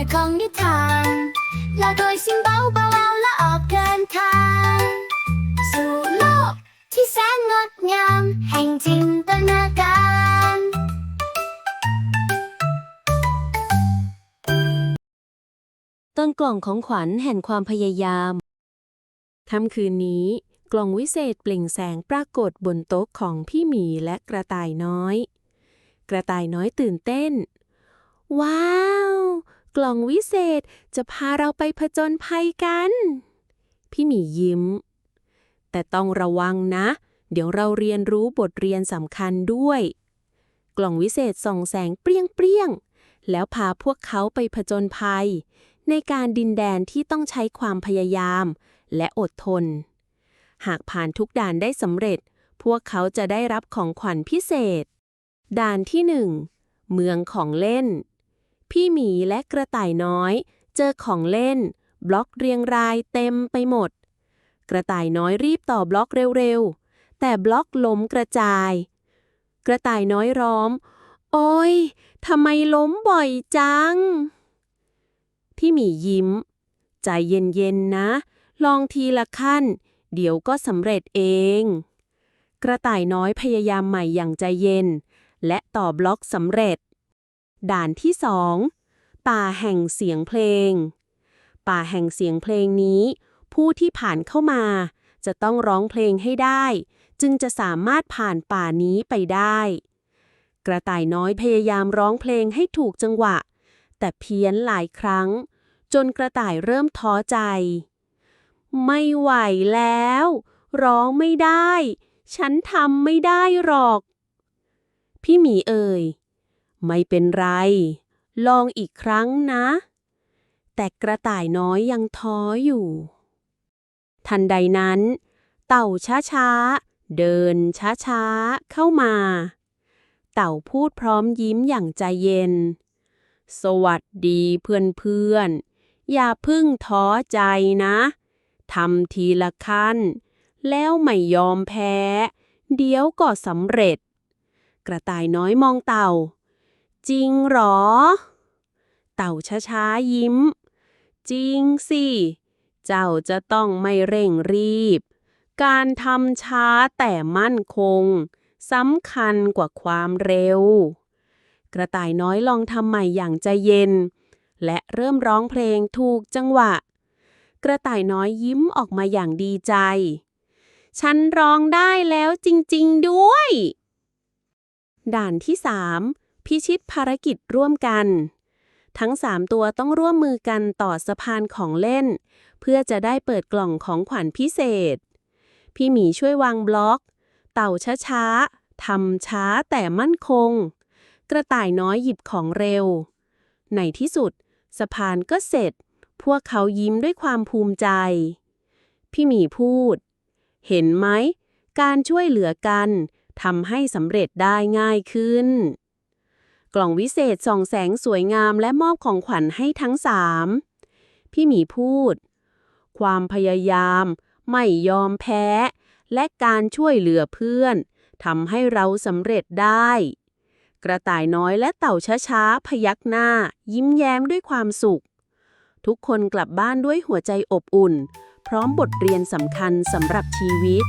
อยของนิทานลาโดยซิมเบาเบาและออกเดินทางสู่โลกที่แสนงดงามแห่งจินตนาการต้นกล่องของขวัญแห่งความพยายามค่ำคืนนี้ กล่องวิเศษเปล่งแสงปรากฏบนโต๊ะของพี่หมีและกระต่ายน้อย กระต่ายน้อยตื่นเต้น ว้าว กล่องวิเศษจะพาเราไปผจญภัยกัน พี่หมียิ้ม แต่ต้องระวังนะ เดี๋ยวเราเรียนรู้บทเรียนสำคัญด้วย กล่องวิเศษส่องแสงเปรี้ยงๆ แล้วพาพวกเขาไปผจญภัย ในการดินแดนที่ต้องใช้ความพยายามและอดทน หากผ่านทุกด่านได้สำเร็จ พวกเขาจะได้รับของขวัญพิเศษ ด่านที่หนึ่งเมืองของเล่น พี่หมีและกระต่ายน้อย เจอของเล่น บล็อกเรียงรายเต็มไปหมด กระต่ายน้อยรีบต่อบล็อกเร็วๆ แต่บล็อกล้มกระจาย กระต่ายน้อยร้องโอ้ยทำไมล้มบ่อยจัง พี่หมียิ้ม ใจเย็นๆนะ ลองทีละขั้น เดี๋ยวก็สำเร็จเอง กระต่ายน้อยพยายามใหม่อย่างใจเย็น และต่อบล็อกสำเร็จ ด่านที่สองป่าแห่งเสียงเพลง ป่าแห่งเสียงเพลงนี้ ผู้ที่ผ่านเข้ามา จะต้องร้องเพลงให้ได้ จึงจะสามารถผ่านป่านี้ไปได้ กระต่ายน้อยพยายามร้องเพลงให้ถูกจังหวะ แต่เพี้ยนหลายครั้ง จนกระต่ายเริ่มท้อใจ ไม่ไหวแล้ว ร้องไม่ได้ ฉันทำไม่ได้หรอก พี่หมีเอ่ย ไม่เป็นไร ลองอีกครั้งนะ แต่กระต่ายน้อยยังท้ออยู่ ทันใดนั้น เต่าช้าๆ เดินช้าๆ เข้ามา เต่าพูดพร้อมยิ้มอย่างใจเย็น สวัสดีเพื่อนๆ อย่าพึ่งท้อใจนะทำทีละขั้น แล้วไม่ยอมแพ้ เดี๋ยวก็สำเร็จ กระต่ายน้อยมองเต่า จริงเหรอ เต่าช้าๆยิ้ม จริงสิ เจ้าจะต้องไม่เร่งรีบ การทำช้าแต่มั่นคงสำคัญกว่าความเร็ว กระต่ายน้อยลองทำใหม่อย่างใจเย็น และเริ่มร้องเพลงถูกจังหวะ กระต่ายน้อยยิ้มออกมาอย่างดีใจ ฉันร้องได้แล้วจริง ๆ ด้วย ด่านที่3 พิชิตภารกิจร่วมกัน ทั้ง 3 ตัวต้องร่วมมือกันต่อสะพานของเล่น เพื่อจะได้เปิดกล่องของขวัญพิเศษ พี่หมีช่วยวางบล็อก เต่าช้าๆทำช้าแต่มั่นคง กระต่ายน้อยหยิบของเร็ว ในที่สุด สะพานก็เสร็จ พวกเขายิ้มด้วยความภูมิใจ พี่หมีพูด เห็นไหม การช่วยเหลือกันทำให้สำเร็จได้ง่ายขึ้น กล่องวิเศษส่องแสงสวยงามและมอบของขวัญให้ทั้งสามพี่หมีพูด ความพยายาม ไม่ยอมแพ้ และการช่วยเหลือเพื่อนทำให้เราสำเร็จได้ กระต่ายน้อยและเต่าช้าๆพยักหน้า ยิ้มแย้มด้วยความสุข ทุกคนกลับบ้านด้วยหัวใจอบอุ่น พร้อมบทเรียนสำคัญสำหรับชีวิต